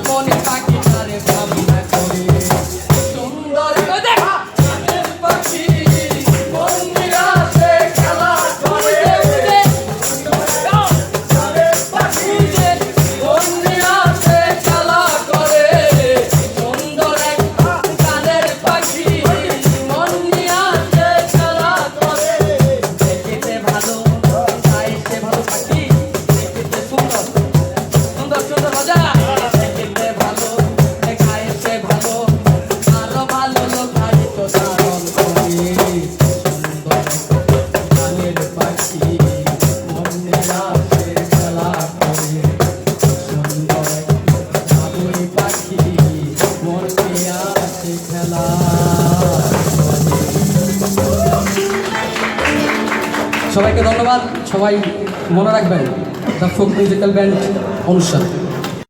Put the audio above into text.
up on back. সবাইকে ধন্যবাদ। সবাই মনে রাখবেন দ্য ফোক মিউজিক্যাল ব্যান্ড অনুষ্ঠান।